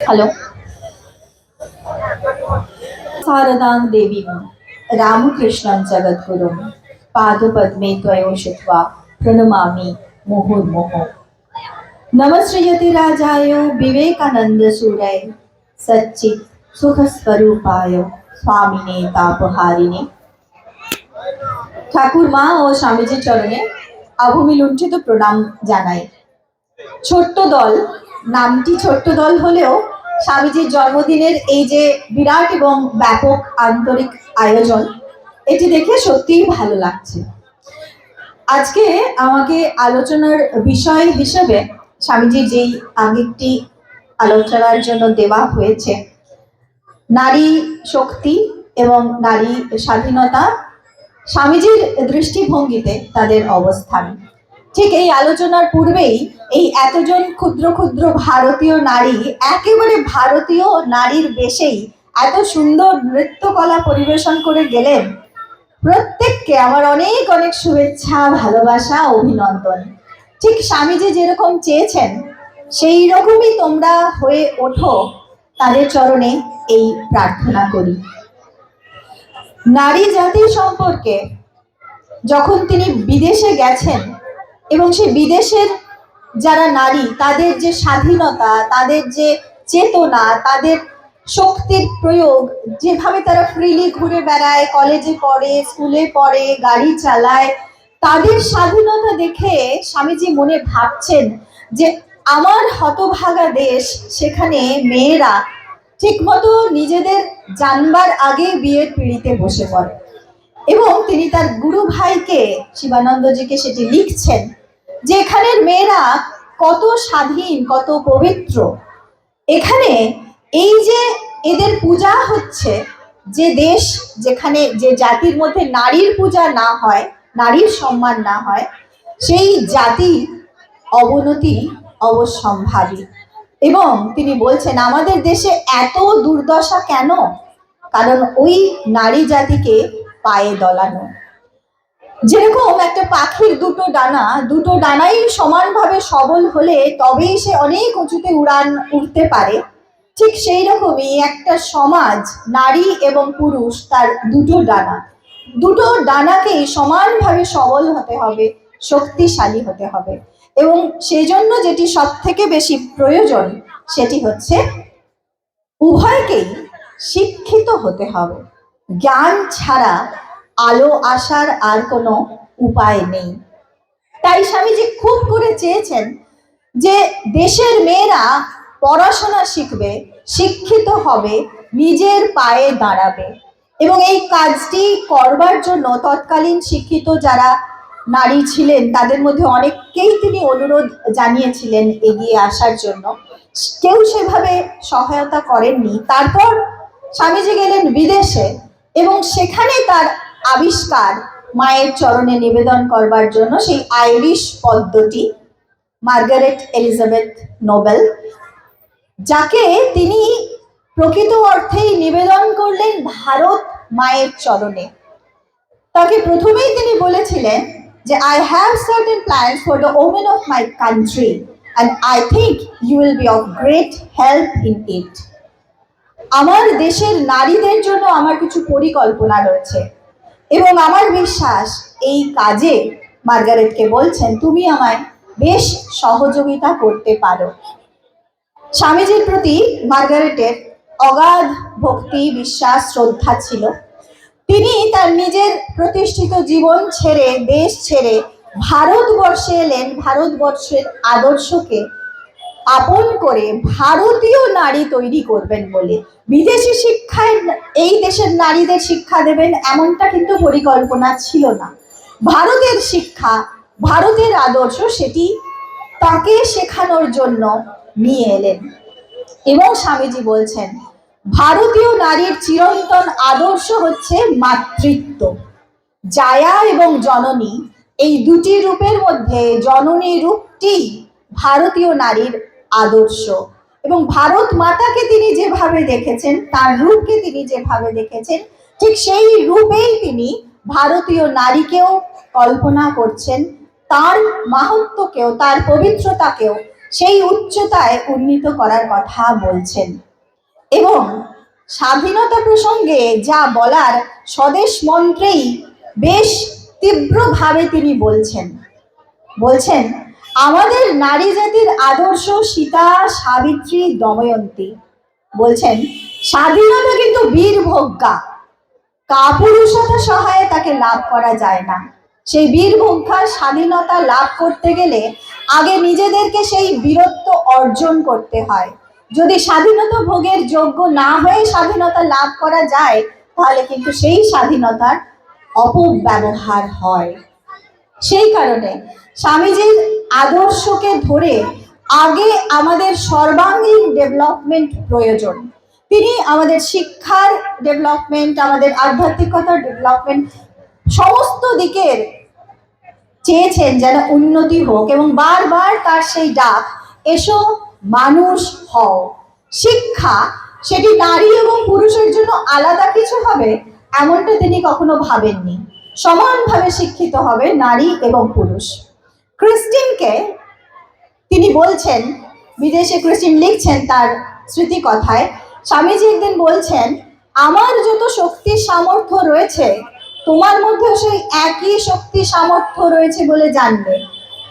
Hello. शारदांग देवी रामकृष्ण जगद्गुरु पादपद्मे त्वयोषित्वा प्रणमामि मुहुर्मुहु। नमस्यति राजायो विवेकानंद सूरय सच्चि सुख स्वरूपाय स्वामिने तापहारिणे ठाकुर माँ और स्वामीजी चरण चरणे अभूमि लुंठित प्रणाम जानाई। छोट दल नाम ছোট্ট दल হলেও স্বামীজির জন্মদিনের এই যে বিরাট এবং ব্যাপক আন্তরিক আয়োজন, এটি দেখে সত্যিই ভালো লাগছে। আজকে আমাকে আলোচনার বিষয় হিসেবে স্বামীজির যেই আঙ্গিকটি আলোচনার জন্য দেওয়া হয়েছে, নারী শক্তি এবং নারী স্বাধীনতা, স্বামীজির দৃষ্টিভঙ্গিতে তাদের অবস্থান। ঠিক এই আলোচনার পূর্বেই এই এতজন ক্ষুদ্র ক্ষুদ্র ভারতীয় নারী, একেবারে ভারতীয় নারীর বেশেই এত সুন্দর নৃত্যকলা পরিবেশন করে গেলেন। প্রত্যেককে আমার অনেক অনেক শুভেচ্ছা, ভালোবাসা, অভিনন্দন। ঠিক স্বামীজি যেরকম চেয়েছেন, সেই রকমই তোমরা হয়ে ওঠো তাদের চরণে এই প্রার্থনা করি। নারী জাতি সম্পর্কে যখন তিনি বিদেশে গেছেন এবং সেই বিদেশের যারা নারী, তাদের যে স্বাধীনতা, তাদের যে চেতনা, তাদের শক্তির প্রয়োগ, যেভাবে তারা ফ্রিলি ঘুরে বেড়ায় কলেজে পড়ে স্কুলে পড়ে, গাড়ি চালায়, তাদের স্বাধীনতা দেখে স্বামীজি মনে ভাবছেন যে আমার হতভাগা দেশ, সেখানে মেয়েরা ঠিকমতো নিজেদের জানবার আগে বিয়ের পিড়িতে বসে পড়ে। এবং তিনি তার গুরু ভাইকে শিবানন্দজিকে সেটি লিখছেন। যে এখানের মেয়েরা কত স্বাধীন, কত পবিত্র। এখানে এই যে এদের পূজা হচ্ছে, যে দেশ যেখানে, যে জাতির মধ্যে নারীর পূজা না হয়, নারীর সম্মান না হয়, সেই জাতি অবনতি অবশ্যম্ভাবী এবং তিনি বলছেন, আমাদের দেশে এত দুর্দশা কেন? কারণ ওই নারী জাতিকে পায়ে দলানো। যেরকম একটা পাখির দুটো ডানা, দুটো ডানাই সমানভাবে সবল হলে তবেই সে অনেক উঁচুতে উড়ান উঠতে পারে। ঠিক সেই রকমই একটা সমাজ, নারী এবং পুরুষ, তার দুটো ডানা। দুটো ডানাকেই সমানভাবে সবল হতে হবে, শক্তিশালী হতে হবে। এবং সেই জন্য যেটি সব থেকে বেশি প্রয়োজন, সেটি হচ্ছে উভয়কেই শিক্ষিত হতে হবে। জ্ঞান ছাড়া আলো আসার আর কোনো উপায় নেই। তাই স্বামীজি খুব করে চেয়েছেন যে দেশের মেয়েরা পড়াশোনা শিখবে, শিক্ষিত হবে, নিজের পায়ে দাঁড়াবে। এবং এই কাজটি করবার জন্য তৎকালীন শিক্ষিত যারা নারী ছিলেন, তাদের মধ্যে অনেককেই তিনি অনুরোধ জানিয়েছিলেন এগিয়ে আসার জন্য। কেউ সেভাবে সহায়তা করেননি। তারপর স্বামীজি গেলেন বিদেশে এবং সেখানে তার আবিষ্কার মায়ের চরণে নিবেদন করবার জন্য সেই আইরিশ পদ্ধতি মার্গারেট এলিজাবেথ নোবেল, যাকে তিনি প্রকৃত অর্থেই নিবেদন করলেন ভারত মায়ের চরণে। তাকে প্রথমেই তিনি বলেছিলেন যে I have certain plans for the women of my country and I think you will be of great help in it আমার দেশের নারীদের জন্য আমার কিছু পরিকল্পনা রয়েছে। এবং আমার বিশ্বাস এই কাজে মার্গারেটকে বলছেন, তুমি আমায় বেশ সহযোগিতা করতে পারো। স্বামীজির প্রতি মার্গারেটের অগাধ ভক্তি, বিশ্বাস, শ্রদ্ধা ছিল। তিনি তার নিজের প্রতিষ্ঠিত জীবন ছেড়ে, দেশ ছেড়ে ভারতবর্ষে এলেন। ভারতবর্ষের আদর্শকে আপন করে ভারতীয় নারী তৈরি করবেন বলে বিদেশি শিক্ষায় এই দেশের নারীদের শিক্ষা দেবেন এমনটা কিন্তু পরিকল্পনা ছিল না। ভারতের শিক্ষা, ভারতের আদর্শ সেটি তাকে শেখানোর জন্য নিয়ে এলেন। এবং স্বামীজি বলছেন, ভারতীয় নারীর চিরন্তন আদর্শ হচ্ছে মাতৃত্ব। জায়া এবং জননী এই দুটি রূপের মধ্যে জননী রূপটি ভারতীয় নারীর আদর্শ। এবং ভারত মাতাকে তিনি যেভাবে দেখেছেন, তার রূপকে তিনি যেভাবে দেখেছেন, ঠিক সেই রূপেই তিনি ভারতীয় নারীকেও কল্পনা করছেন, তার মাহাত্মকেও তার পবিত্রতাকেও সেই উচ্চতায় উন্নীত করার কথা বলছেন। এবং স্বাধীনতা প্রসঙ্গে যা বলার স্বদেশ মন্ত্রেই বেশ তীব্রভাবে তিনি বলছেন। বলছেন আমাদের নারী জাতির আদর্শ সীতা, সাবিত্রী, দময়ন্তী। বলছেন, স্বাধীনতা কিন্তু বীর ভোগ্যা কাপুরুষতা সহায়ে তাকে লাভ করা যায় না। সেই বীর ভোগ্যার স্বাধীনতা লাভ করতে গেলে আগে নিজেদেরকে সেই বীরত্ব অর্জন করতে হয়। যদি স্বাধীনতা ভোগের যোগ্য না হয়ে স্বাধীনতা লাভ করা যায়, তাহলে কিন্তু সেই স্বাধীনতার অপব্যবহার হয়। সেই কারণে স্বামীজির আদর্শকে ধরে আগে আমাদের সর্বাঙ্গীন ডেভেলপমেন্ট প্রয়োজন। তিনি আমাদের শিক্ষার ডেভেলপমেন্ট, আমাদের আধ্যাত্মিকতার ডেভেলপমেন্ট সমস্ত দিকের চেয়েছেন যেন উন্নতি হোক এবং বারবার তার সেই ডাক, এসো মানুষ হও। শিক্ষা, সেটি নারী এবং পুরুষের জন্য আলাদা কিছু হবে, এমনটা তিনি কখনো ভাবেননি। সমানভাবে শিক্ষিত হবে নারী এবং পুরুষ। ক্রিস্টিনকে তিনি বলছেন, বিদেশে ক্রিস্টিন লিখছেন তার স্মৃতি কথায় স্বামীজি একদিন বলছেন, আমার যত শক্তি সামর্থ্য রয়েছে, তোমার মধ্যেও সেই একই শক্তি সামর্থ্য রয়েছে বলে জানবে।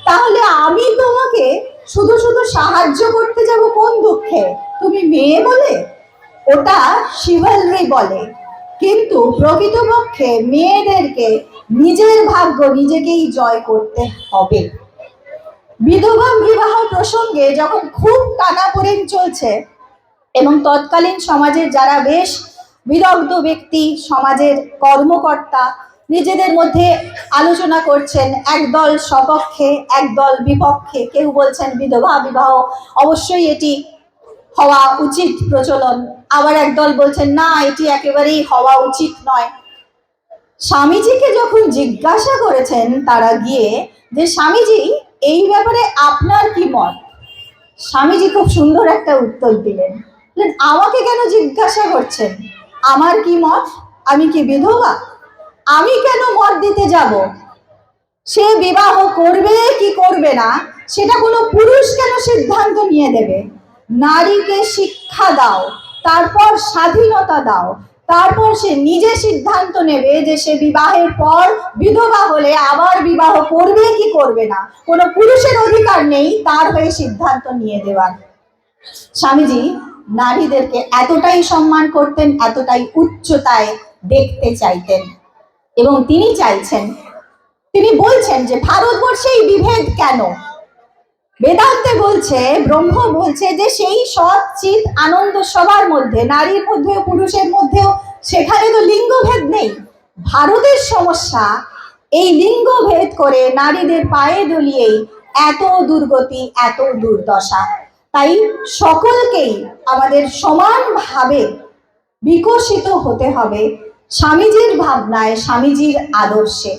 তাহলে আমি তোমাকে শুধু শুধু সাহায্য করতে যাব কোন দুঃখে? তুমি মেয়ে বলে? ওটা শিভালরি বলে। কিন্তু প্রকৃতপক্ষে মেয়েদেরকে নিজের ভাগ্য নিজেকেই জয় করতে হবে। বিধবা বিবাহ প্রসঙ্গে যখন খুব টানাপোড়েন চলছে এবং তৎকালীন সমাজের যারা বেশ বিদগ্ধ ব্যক্তি, সমাজের কর্মকর্তা নিজেদের মধ্যে আলোচনা করছেন, একদল সপক্ষে, একদল বিপক্ষে, কেউ বলছেন বিধবা বিবাহ, অবশ্যই এটি হওয়া উচিত প্রচলন। আবার একদল বলছেন, না, এটি একেবারেই হওয়া উচিত নয়। স্বামীজিকে যখন জিজ্ঞাসা করেছেন তারা গিয়ে যে, স্বামীজি, এই ব্যাপারে আপনার কি মত? স্বামীজি খুব সুন্দর একটা উত্তর দিলেন। আমাকে কেন জিজ্ঞাসা করছেন? আমার কি মত? আমি কি বিধবা? আমি কেন মত দিতে যাব? সে বিবাহ করবে কি করবে না? সেটা কোনো পুরুষ কেন সিদ্ধান্ত নিয়ে দেবে? নারীকে শিক্ষা দাও, তারপর স্বাধীনতা দাও, তারপর সে নিজে সিদ্ধান্ত নেবে যে সে বিবাহের পর বিধবা হলে আবার বিবাহ করবে কি করবে না। কোনো পুরুষের অধিকার নেই, তার হয়ে সিদ্ধান্ত নিয়ে দেওয়ার। স্বামীজি নারীদেরকে এতটাই সম্মান করতেন, এতটাই উচ্চতায় দেখতে চাইতেন। এবং তিনি চাইছেন, তিনি বলছেন যে, ভারতবর্ষে এই বিভেদ কেন? বেদান্তে বলছে, ব্রহ্ম বলছে যে সেই সৎ চিত আনন্দ সবার মধ্যে, নারীর মধ্যেও, পুরুষের মধ্যেও, সেখানে তো লিঙ্গভেদ নেই। ভারতের সমস্যা, এই লিঙ্গভেদ করে নারীদের পায়ে দলিয়েই এত দুর্গতি, এত দুর্দশা। তাই সকলকেই আমাদের সমানভাবে বিকশিত হতে হবে স্বামীজির ভাবনায়, স্বামীজির আদর্শে।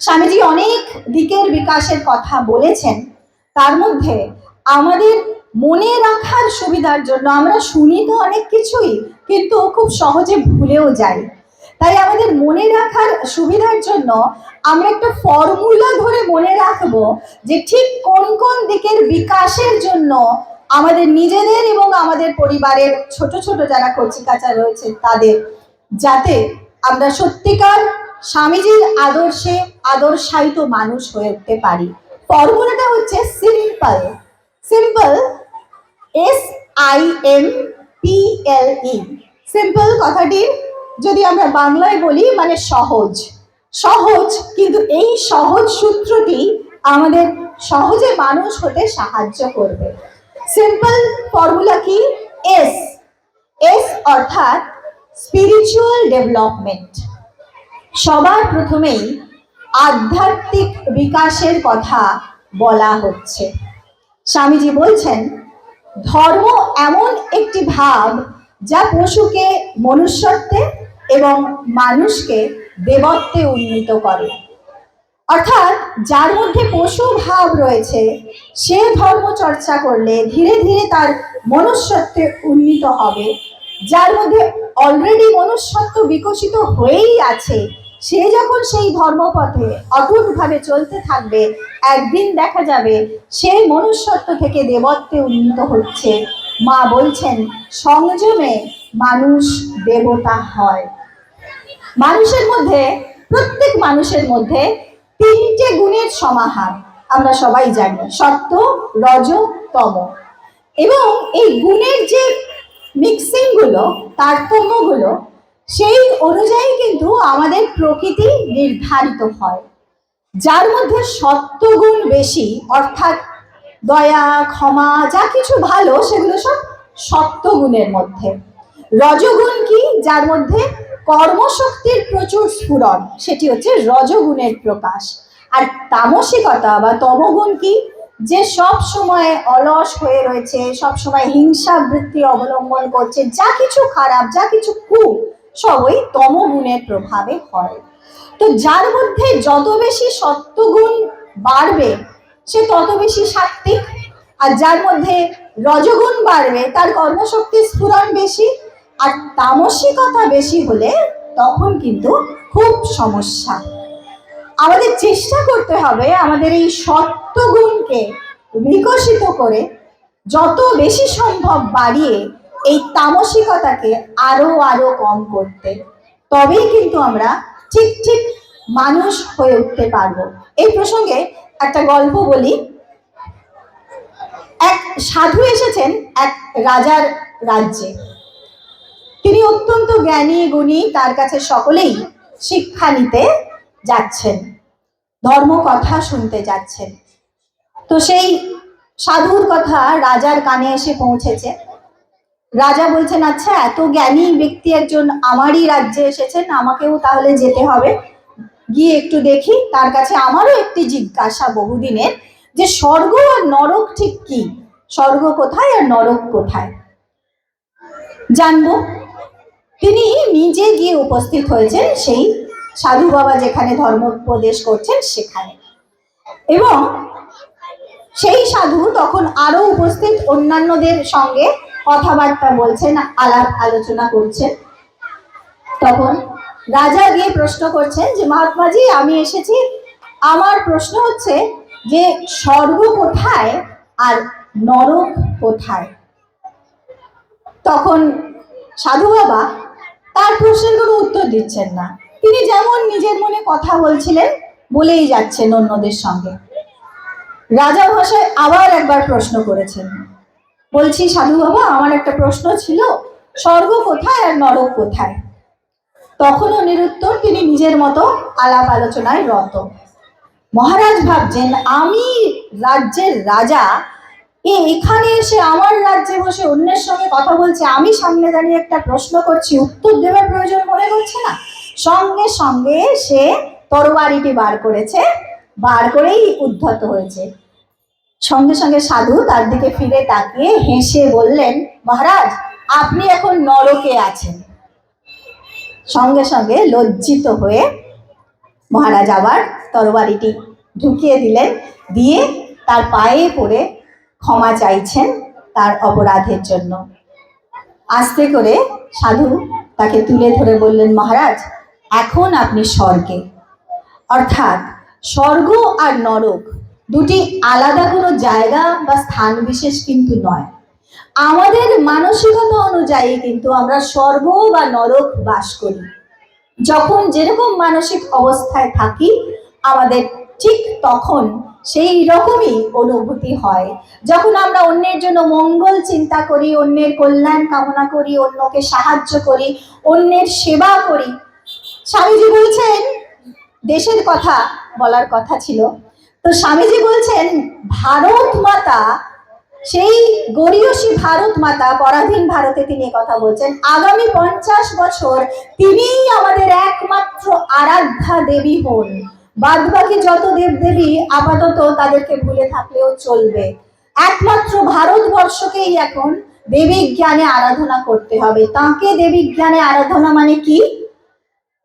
স্বামীজি অনেক দিকের বিকাশের কথা বলেছেন তার মধ্যে আমাদের মনে রাখার সুবিধার জন্য আমরা শুনি তো অনেক কিছুই, কিন্তু খুব সহজে ভুলেও যাই। তাই আমাদের মনে রাখার সুবিধার জন্য আমরা একটা ফর্মুলা ধরে মনে রাখব যে ঠিক কোন কোন দিকের বিকাশের জন্য আমাদের নিজেদের এবং আমাদের পরিবারের ছোট ছোট যারা কচিকাচা রয়েছে তাদের, যাতে আমরা সত্যিকার স্বামীজির আদর্শে আদর্শায়িত মানুষ হয়ে উঠতে পারি। ফর্মুলাটা হচ্ছে simple simple S I M P L E simple কথাটির যদি আমরা বাংলায় বলি মানে সহজ। সহজ, কিন্তু এই সহজ সূত্রটি আমাদের সহজে মানুষ হতে সাহায্য করবে। সিম্পল ফর্মুলা কি? এস এস অর্থাৎ স্পিরিচুয়াল ডেভেলপমেন্ট সবার প্রথমেই আধ্যাত্মিক বিকাশের কথা বলা হচ্ছে। স্বামীজি বলছেন, ধর্ম এমন একটি ভাব যা পশুকে মনুষ্যত্বে এবং মানুষকে দেবত্বে উন্নীত করে। অর্থাৎ যার মধ্যে পশু ভাব রয়েছে, সে ধর্ম চর্চা করলে ধীরে ধীরে তার মনুষ্যত্বে উন্নীত হবে। যার মধ্যে অলরেডি মনুষ্যত্ব বিকশিত হয়েই আছে সে যখন সেই ধর্মপথে অটুটভাবে চলতে থাকবে, একদিন দেখা যাবে সে মনুষ্যত্ব থেকে দেবত্বে উন্নীত হচ্ছে। মা বলছেন, সংযমে মানুষ দেবতা হয়। মানুষের মধ্যে, প্রত্যেক মানুষের মধ্যে তিনটে গুণের সমাহার, আমরা সবাই জানি, সত্য, রজ, তম। এবং এই গুণের যে মিক্সিংগুলো, তারতম্যগুলো সেই অনুযায়ী কিন্তু আমাদের প্রকৃতি নির্ধারিত হয়। যার মধ্যে সত্যগুণ বেশি, অর্থাৎ দয়া, ক্ষমা, যা কিছু ভালো, সেগুলো সব সত্যগুণের মধ্যে। রজগুণ কি? যার মধ্যে কর্মশক্তির প্রচুর স্ফুরণ, সেটি হচ্ছে রজগুণের প্রকাশ। আর তামসিকতা বা তমগুণ কি? যে সব সময় অলস হয়ে রয়েছে, সব সময় হিংসা বৃত্তি অবলম্বন করছে, যা কিছু খারাপ, যা কিছু কু সবই তমগুণের প্রভাবে হয়। তো যার মধ্যে যত বেশি সত্যগুণ বাড়বে, সে তত বেশি সাত্ত্বিক। আর যার মধ্যে রজগুণ বাড়বে, তার কর্মশক্তি স্ফুরণ বেশি, আর তামসিকতা বেশি হলে তখন কিন্তু খুব সমস্যা। আমাদের চেষ্টা করতে হবে আমাদের এই সত্যগুণকে বিকশিত করে যত বেশি সম্ভব বাড়িয়ে এই তামসিকতাকে আরও আরও কম করতে। তবেই কিন্তু আমরা ঠিক ঠিক মানুষ হয়ে উঠতে পারব। এই প্রসঙ্গে একটা গল্প বলি। এক সাধু এসেছেন এক রাজার রাজ্যে। তিনি অত্যন্ত জ্ঞানী, গুণী, তার কাছে সকলেই শিক্ষা নিতে যাচ্ছেন, ধর্ম কথা শুনতে যাচ্ছেন। তো সেই সাধুর কথা রাজার কানে এসে পৌঁছেছে। রাজা বলছেন আচ্ছা এত জ্ঞানী ব্যক্তি একজন আমারই রাজ্যে এসেছেন, আমাকেও তাহলে যেতে হবে। গিয়ে একটু দেখি। তার কাছে আমারও একটি জিজ্ঞাসা বহুদিনের যে, স্বর্গ আর নরক ঠিক কি? স্বর্গ কোথায় আর নরক কোথায়? জানব। তিনি নিজে গিয়ে উপস্থিত হয়েছেন, সেই সাধু বাবা যেখানে ধর্মোপদেশ করছেন, সেখানে। এবং সেই সাধু তখন আরও উপস্থিত অন্যান্যদের সঙ্গে কথাবার্তা বলছেন, আলাপ আলোচনা করছেন। তখন রাজা গিয়ে প্রশ্ন করছেন যে, মহাত্মাজি, আমি এসেছি। আমার প্রশ্ন হচ্ছে যে, স্বর্গ কোথায় আর নরক কোথায়? তখন সাধু বাবা তার প্রশ্নের কোনো উত্তর দিচ্ছেন না। তিনি যেমন নিজের মনে কথা বলছিলেন, বলেই যাচ্ছেন অন্যদের সঙ্গে। রাজা ভাষায় আবার একবার প্রশ্ন করেছেন বলছি, সাধু বাবা, আমার একটা প্রশ্ন ছিল, স্বর্গ কোথায় আর নরক কোথায়? তখনও নিরুত্তর তিনি নিজের মতো আলাপ আলোচনায় রত। মহারাজ ভাবছেন, আমি রাজ্যের রাজা, এ এখানে এসে আমার রাজ্যে বসে অন্যের সঙ্গে কথা বলছে, আমি সামনে দাঁড়িয়ে একটা প্রশ্ন করছি, উত্তর দেওয়ার প্রয়োজন মনে করছে না? সঙ্গে সঙ্গে সে তরবারিটি বার করেছে, বার করেই উদ্ধত হয়েছে। সঙ্গে সঙ্গে সাধু তার দিকে ফিরে তাকিয়ে হেসে বললেন, মহারাজ, আপনি এখন নরকে আছেন। সঙ্গে সঙ্গে লজ্জিত হয়ে মহারাজ আবার তরবারিটি ঢুকিয়ে দিলেন, দিয়ে তার পায়ে পড়ে ক্ষমা চাইছেন তার অপরাধের জন্য। আস্তে করে সাধু তাকে তুলে ধরে বললেন, মহারাজ, এখন আপনি স্বর্গে। অর্থাৎ স্বর্গ আর নরক দুটি আলাদা কোনো জায়গা বা স্থান বিশেষ কিন্তু নয়। আমাদের মানসিকতা অনুযায়ী কিন্তু আমরা স্বর্গ বা নরক বাস করি। যখন যেরকম মানসিক অবস্থায় থাকি, আমাদের ঠিক তখন সেই রকমই অনুভূতি হয়। যখন আমরা অন্যের জন্য মঙ্গল চিন্তা করি, অন্যের কল্যাণ কামনা করি, অন্যকে সাহায্য করি, অন্যের সেবা করি। স্বামীজি বলছেন, দেশের কথা বলার কথা ছিল তো স্বামীজি বলছেন, ভারত মাতা, সেই গরিয়সী ভারত মাতা, পরাধীন ভারতে তিনি কথা বলছেন, আগামী পঞ্চাশ বছর তিনিই আমাদের একমাত্র আরাধ্যা দেবী হন। বাদ বাকি যত দেবদেবী আপাতত তাদেরকে ভুলে থাকলেও চলবে। একমাত্র ভারতবর্ষকেই এখন দেবী জ্ঞানে আরাধনা করতে হবে। তাকে দেবী জ্ঞানে আরাধনা মানে কি?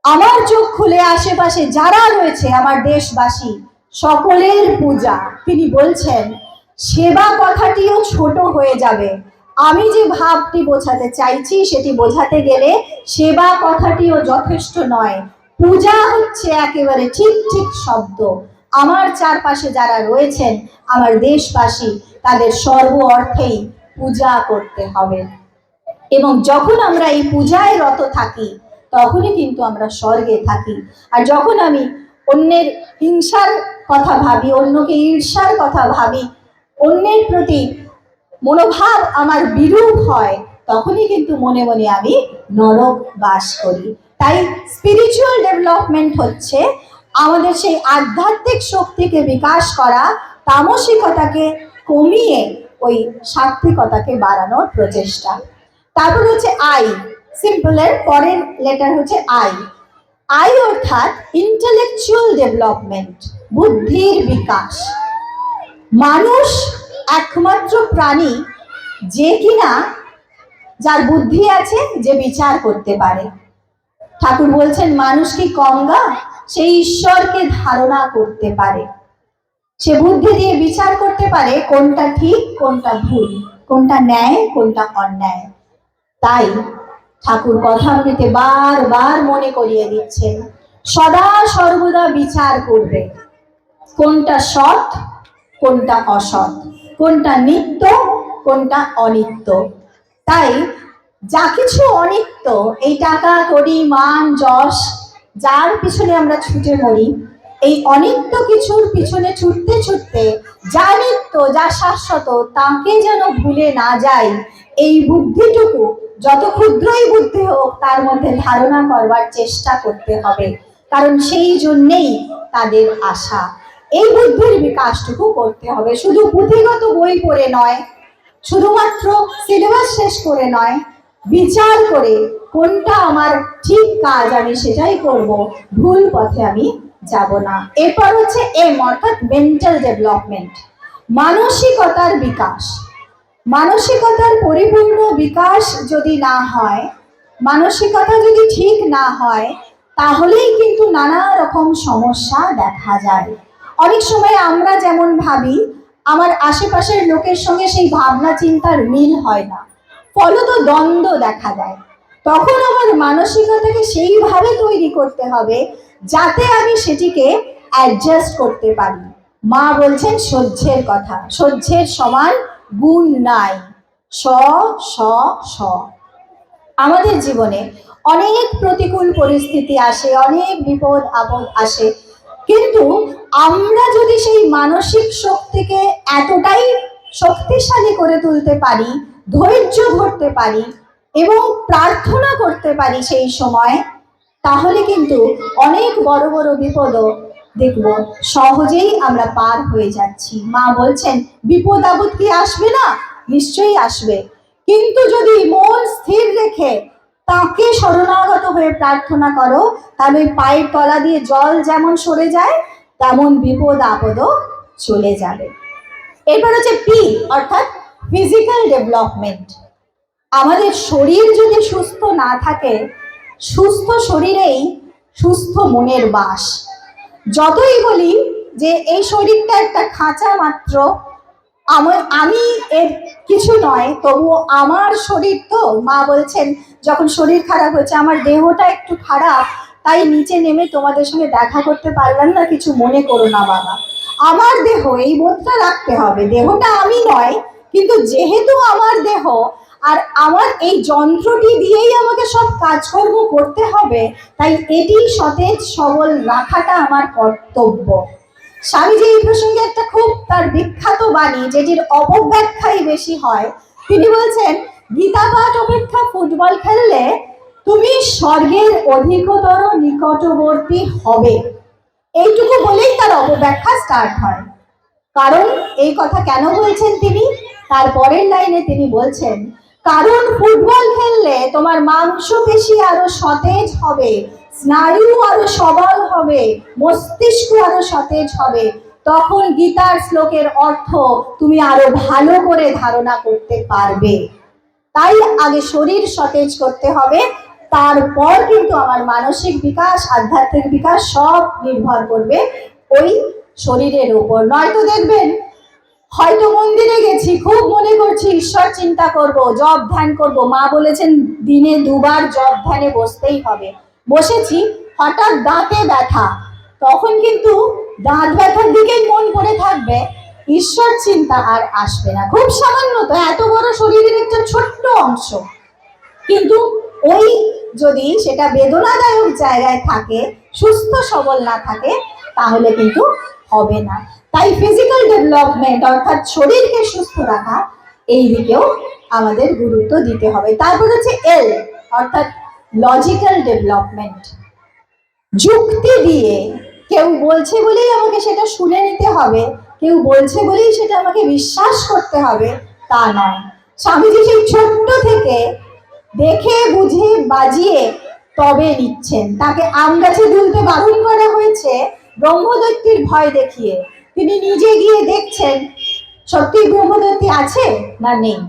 আমার চোখ খুলে আশেপাশে যারা রয়েছে, আমার দেশবাসী সকলের পূজা। তিনি বলছেন, সেবা কথাটিও ছোট হয়ে যাবে। আমি যে ভাবটি বোঝাতে চাইছি, সেটি বোঝাতে গেলে সেবা কথাটিও যথেষ্ট নয়। পূজা হচ্ছে একেবারে ঠিক ঠিক শব্দ। আমার চারপাশে যারা রয়েছেন, আমার দেশবাসী, তাদের সর্ব অর্থেই পূজা করতে হবে। এবং যখন আমরা এই পূজায় রত থাকি, তখনই কিন্তু আমরা স্বর্গে থাকি। আর যখন আমি অন্যের হিংসার কথা ভাবি, অন্যকে ঈর্ষার কথা ভাবি, অন্যের প্রতি মনোভাব আমার বিরূপ হয়, তখনই কিন্তু মনে মনে আমি নরক বাস করি। তাই স্পিরিচুয়াল ডেভেলপমেন্ট হচ্ছে আমাদের সেই আধ্যাত্মিক শক্তিকে বিকাশ করা, তামসিকতাকে কমিয়ে ওই সাত্বিকতাকে বাড়ানোর প্রচেষ্টা। তারপর হচ্ছে আই সিম্পলের পরের লেটার হচ্ছে আই। আই অর্থাৎ ইন্টেলেকচুয়াল ডেভেলপমেন্ট বুদ্ধির বিকাশ। মানুষ একমাত্র প্রাণী যে কিনা যার বুদ্ধি আছে যে বিচার করতে পারে। ঠাকুর বলছেন, মানুষ কি কঙ্গা সেই ঈশ্বরকে ধারণা করতে পারে। সে বুদ্ধি দিয়ে বিচার করতে পারে কোনটা ঠিক, কোনটা ভুল, কোনটা ন্যায়, কোনটা অন্যায়। তাই ঠাকুর কথাগুলিতে বারবার মনে করিয়ে দিচ্ছেন। সদা সর্বদা বিচার করবে। কোনটা সৎ, কোনটা অসৎ? কোনটা নিত্য, কোনটা অনিত্য? তাই যা কিছু অনিত্য, এই টাকা করি মান, যশ, যার পিছনে আমরা ছুটে মরি, এই অনিত্য কিছুর পিছনে ছুটতে ছুটতে যা নিত্য, যা শাশ্বত, তাকে যেন ভুলে না যাই, এই বুদ্ধিটুকু যত ক্ষুদ্রই বুদ্ধি হোক, তার মধ্যে ধারণা করবার চেষ্টা করতে হবে। কারণ সেই জন্যেই তাদের আশা। এই বুদ্ধির বিকাশটুকু করতে হবে। শুধু পুঁথিগত বই পড়ে নয়, শুধুমাত্র সিলেবাস শেষ করে নয়, বিচার করে কোনটা আমার ঠিক কাজ, আমি সেটাই করব, ভুল পথে আমি যাব না। এরপর হচ্ছে এম অর্থাৎ মেন্টাল ডেভেলপমেন্ট মানসিকতার বিকাশ। মানসিকতার পরিপূর্ণ বিকাশ যদি না হয়, মানসিকতা যদি ঠিক না হয়, তাহলেই কিন্তু নানা রকম সমস্যা দেখা যায়। অনেক সময় আমরা যেমন ভাবি, আমার আশেপাশের লোকের সঙ্গে সেই ভাবনা চিন্তার মিল হয় না। ফলত দ্বন্দ্ব দেখা দেয়। তখন আমার মানসিকতাকে সেইভাবে তৈরি করতে হবে, যাতে আমি সেটিকে অ্যাডজাস্ট করতে পারি। মা বলছেন, সহ্যের কথা, সহ্যের সমান গুণ নাই। স স স আমাদের জীবনে অনেক প্রতিকূল পরিস্থিতি আসে, অনেক বিপদ, আপদ আসে। কিন্তু আমরা যদি সেই মানসিক শক্তিকে এতটাই শক্তিশালী করে তুলতে পারি, ধৈর্য ধরতে পারি এবং প্রার্থনা করতে পারি সেই সময়, তাহলে কিন্তু অনেক বড় বড় বিপদও দেখব। সহজেই আমরা পার হয়ে যাচ্ছি। মা বলছেন, বিপদ আপদ কি আসবে না? নিশ্চয়ই আসবে। কিন্তু যদি মন স্থির রেখে তাকে শরণাগত হয়ে প্রার্থনা করো তাহলে পায়ের তলা দিয়ে জল যেমন সরে যায়, তেমন বিপদ আপদও চলে যাবে। এরপর হচ্ছে পি অর্থাৎ ফিজিক্যাল ডেভেলপমেন্ট আমাদের শরীর যদি সুস্থ না থাকে, সুস্থ শরীরেই সুস্থ মনের বাস। যতই বলি যে এই শরীরটা একটা খাঁচা মাত্র আমার আমি এর কিছু নয়, তবুও আমার শরীর তো, মা বলছেন, যখন শরীর খারাপ হয়েছে, আমার দেহটা একটু খারাপ, তাই নিচে নেমে তোমাদের সঙ্গে দেখা করতে পারলাম না, কিছু মনে করো না বাবা। আমার দেহ, এই বোধটা রাখতে হবে। দেহটা আমি নয়, কিন্তু যেহেতু আমার দেহ আর আমার এই যন্ত্রটি দিয়েই আমাকে সব কাজকর্ম করতে হবে, তাই এটি সতেজ, সবল রাখাটা আমার কর্তব্য। স্বামীজি এই প্রসঙ্গে একটা খুব তার বিখ্যাত বাণী, যেটির অপব্যাখ্যাই বেশি হয়। তিনি বলছেন গীতা পাঠ অপেক্ষা ফুটবল খেললে তুমি স্বর্গের অধিকতর নিকটবর্তী হবে। এইটুকু বলেই তার অপব্যাখ্যা স্টার্ট হয়। কারণ এই কথা কেন বলছেন তিনি? তার পরের লাইনে তিনি বলছেন কারণ ফুটবল খেললে তোমার মাংসপেশি আরও সতেজ হবে, স্নায়ু আরও সবল হবে, মস্তিষ্ক আরও সতেজ হবে। তখন গীতার শ্লোকের অর্থ তুমি আরও ভালো করে ধারণা করতে পারবে। তাই আগে শরীর সতেজ করতে হবে, তারপর কিন্তু আমার মানসিক বিকাশ, আধ্যাত্মিক বিকাশ সব নির্ভর করবে ওই শরীরের উপর নয়তো দেখবেন হয়তো মন্দিরে গেছি, খুব মনে করছি, ঈশ্বর চিন্তা করব জব ধ্যান করব। মা বলেছেন, দিনে দুবার জব ধ্যানে বসতেই হবে। বসেছি, হঠাৎ দাঁতে ব্যথা। তখন কিন্তু দাঁত ব্যথার দিকেই মন পড়ে থাকবে, ঈশ্বর চিন্তা আর আসবে না। খুব সামান্য তো, এত বড় শরীরের একটা ছোট্ট অংশ। কিন্তু ওই যদি সেটা বেদনাদায়ক জায়গায় থাকে, সুস্থ সবল না থাকে, তাহলে কিন্তু হবে না। তাই ফিজিক্যাল ডেভেলপমেন্ট অর্থাৎ শরীরকে সুস্থ রাখা এই দিকেও আমাদের গুরুত্ব দিতে হবে। তারপর হচ্ছে এল অর্থাৎ লজিক্যাল ডেভেলপমেন্ট যুক্তি দিয়ে কেউ বলছে বলেই আমাকে সেটা শুনে নিতে হবে, কেউ বলছে বলেই সেটা আমাকে বিশ্বাস করতে হবে, তা নয়। স্বামীজি সেই ছোট্ট থেকে দেখে, বুঝে, বাজিয়ে তবে নিচ্ছেন। তাকে আম গাছে দুলতে বারণ করা হয়েছে, ব্রহ্মদৈত্যের ভয় দেখিয়ে। তিনি নিজে গিয়ে দেখছেন সত্যি ব্রহ্মদৈত্যী আছে না নেই?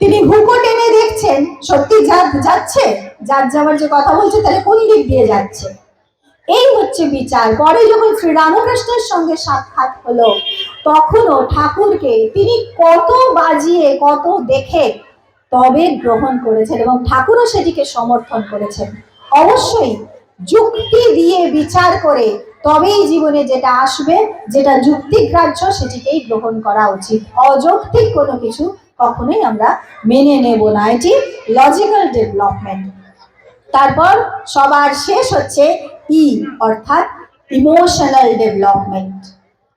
তিনি হুকো টেনে দেখছেন সত্যি জাত যাচ্ছে? জাত যাওয়ার যে কথা বলছে, তাহলে কোন দিক দিয়ে যাচ্ছে? এই হচ্ছে বিচার। পরে যখন শ্রীরামকৃষ্ণের সঙ্গে সাক্ষাৎ হলো, তখনও ঠাকুরকে তিনি কত বাজিয়ে, কত দেখে তবে গ্রহণ করেছেন এবং ঠাকুরও সেটিকে সমর্থন করেছেন। অবশ্যই যুক্তি দিয়ে বিচার করে তবেই জীবনে যেটা আসবে, যেটা যুক্তিগ্রাহ্য সেটিকেই গ্রহণ করা উচিত। অযৌক্তিক কোনো কিছু কখনোই আমরা মেনে নেব না। এটি লজিক্যাল ডেভেলপমেন্ট তারপর সবার শেষ হচ্ছে ই অর্থাৎ ইমোশনাল ডেভেলপমেন্ট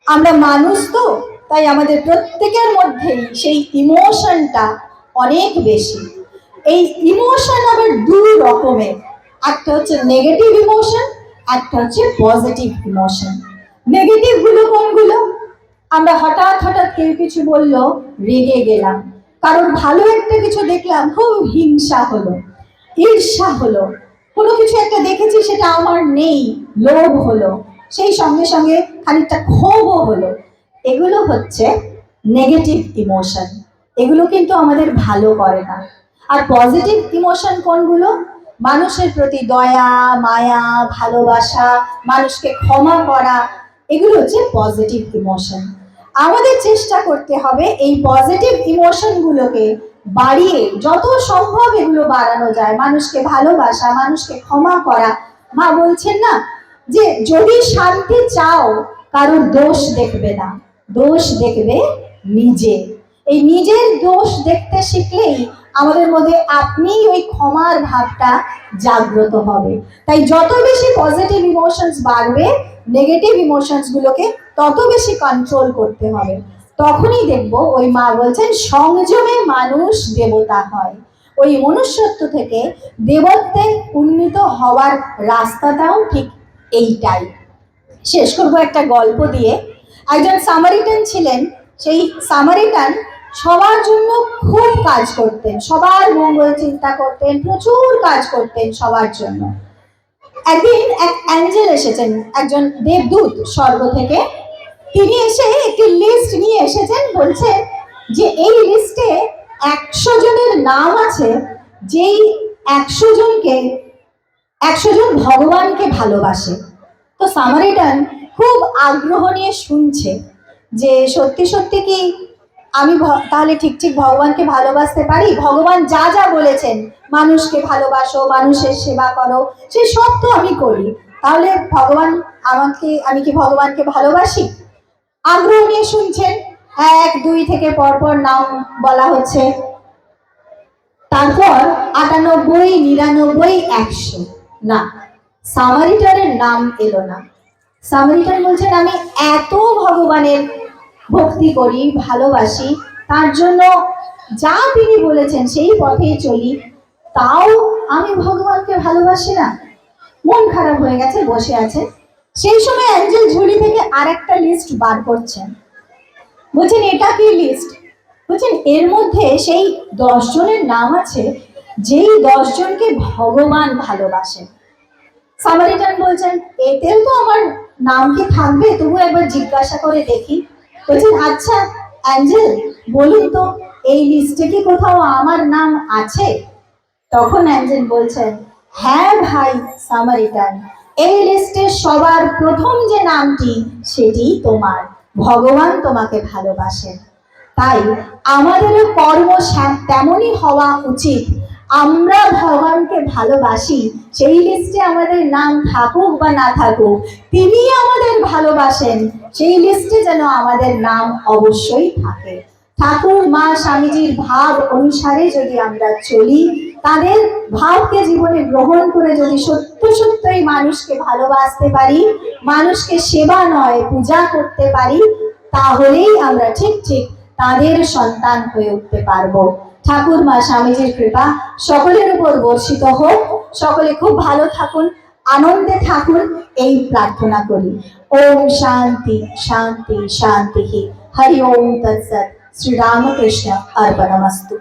আমরা মানুষ তো, তাই আমাদের প্রত্যেকের মধ্যেই সেই ইমোশনটা অনেক বেশি। এই ইমোশন আবার দু রকমের। একটা হচ্ছে নেগেটিভ ইমোশন একটা হচ্ছে পজিটিভ ইমোশন নেগেটিভগুলো কোনগুলো? আমরা হঠাৎ হঠাৎ কেউ কিছু বলল, রেগে গেলাম। কারণ ভালো একটা কিছু দেখলাম, খুব হিংসা হলো, ঈর্ষা হলো। কোনো কিছু একটা দেখেছি, সেটা আমার নেই, লোভ হলো। সেই সঙ্গে সঙ্গে খানিকটা ক্ষোভও হলো। এগুলো হচ্ছে নেগেটিভ ইমোশন এগুলো কিন্তু আমাদের ভালো করে না। আর পজিটিভ ইমোশন কোনগুলো? মানুষের প্রতি দয়া, মায়া, ভালোবাসা, মানুষকে ক্ষমা করা, এগুলো হচ্ছে পজিটিভ ইমোশন আমাদের চেষ্টা করতে হবে এই পজিটিভ ইমোশনগুলোকে বাড়িয়ে যত সম্ভব এগুলো বাড়ানো যায়। মানুষকে ভালোবাসা, মানুষকে ক্ষমা করা। মা বলছেন না যে, যদি শান্তি চাও, কারোর দোষ দেখবে না। দোষ দেখবে নিজে। এই নিজের দোষ দেখতে শিখলেই আমাদের মধ্যে আপনি ওই ক্ষমার ভাবটা জাগ্রত হবে। তাই যত বেশি পজিটিভ ইমোশনস বাড়বে নেগেটিভ ইমোশনস গুলোকে তত বেশি কন্ট্রোল করতে হবে। তখনই দেখব ওই মা বলছেন, সংযমে মানুষ দেবতা হয়। ওই মনুষ্যত্ব থেকে দেবত্বে উন্নীত হওয়ার রাস্তাটাও ঠিক এইটাই। শেষ করব একটা গল্প দিয়ে। একজন সামারিটান ছিলেন, সেই সামারিটান সবার জন্য খুব কাজ করতেন, সবার মঙ্গল চিন্তা করতেন, প্রচুর কাজ করতেন সবার জন্য। একদিন এক অ্যাঞ্জেল এসেছেন, একজন দেবদূত স্বর্গ থেকে। তিনি এসে একটি লিস্ট নিয়ে এসেছেন বলছেন যে এই লিস্টে একশো জনের নাম আছে, যেই একশো জনকে, একশো জন ভগবানকে ভালোবাসে। তো সামারিটান খুব আগ্রহ নিয়ে শুনছে যে সত্যি সত্যি কি আমি তাহলে ঠিক ঠিক ভগবানকে ভালোবাসতে পারি? ভগবান যা যা বলেছেন, মানুষকে ভালোবাসো, মানুষের সেবা করো, সে সব তো আমি করি। তাহলে ভগবান আমাকে, আমি কি ভগবানকে ভালোবাসি? আগ্রহ নিয়ে শুনছেন? এক, দুই থেকে পরপর নাম বলা হচ্ছে। তারপর আটানব্বই, নিরানব্বই, একশো। না, সামারিটারের নাম এলো না। সামারিটার বলছেন, আমি এত ভগবানের ভক্তি করি, ভালোবাসি। তার জন্য যা তিনি বলেছেন সেই পথেই চলি। তাও আমি ভগবানকে ভালোবাসি না। মন খারাপ হয়ে গেছে, বসে আছে। সেই সময় অ্যাঞ্জেল ঝুলি থেকে আরেকটা লিস্ট বার করছেন। বলছেন, এটা কি লিস্ট বলছেন, এর মধ্যে সেই দশজনের নাম আছে, যেই দশজনকে ভগবান ভালোবাসেন। সামারিটান বলছেন এতেও তো আমার নাম কি থাকবে? তবু একবার জিজ্ঞাসা করে দেখি। বলছেন আচ্ছা অ্যাঞ্জেল, বলুন তো, এই লিস্টে কি কোথাও আমার নাম আছে? তখন অ্যাঞ্জেল বলছেন হ্যাঁ ভাই, সামারিটান, এই লিস্টে সবার প্রথম যে নামটি, সেটি তোমার। ভগবান তোমাকে ভালোবাসেন। তাই আমাদেরও কর্ম তেমনই হওয়া উচিত আমরা ভগবানকে ভালোবাসি, সেই লিস্টে আমাদের নাম থাকুক বা না থাকুক, তিনি আমাদের ভালোবাসেন, সেই লিস্টে যেন আমাদের নাম অবশ্যই থাকে। ঠাকুর, মা, স্বামীজির ভাব অনুসারে যদি আমরা চলি, তাদের ভাবকে জীবনে গ্রহণ করে যদি সত্য সত্যই মানুষকে ভালোবাসতে পারি, মানুষকে সেবা নয়, পূজা করতে পারি, তাহলেই আমরা ঠিক ঠিক তাদের সন্তান হয়ে উঠতে পারব। ঠাকুর মা স্বামীজির কৃপা সকলের উপর বর্ষিত হোক। সকলে খুব ভালো থাকুন, আনন্দে থাকুন, এই প্রার্থনা করি। ওম শান্তি শান্তি শান্তি হরি ওম তৎসৎ। শ্রীরামকৃষ্ণ অর্পণমস্তু।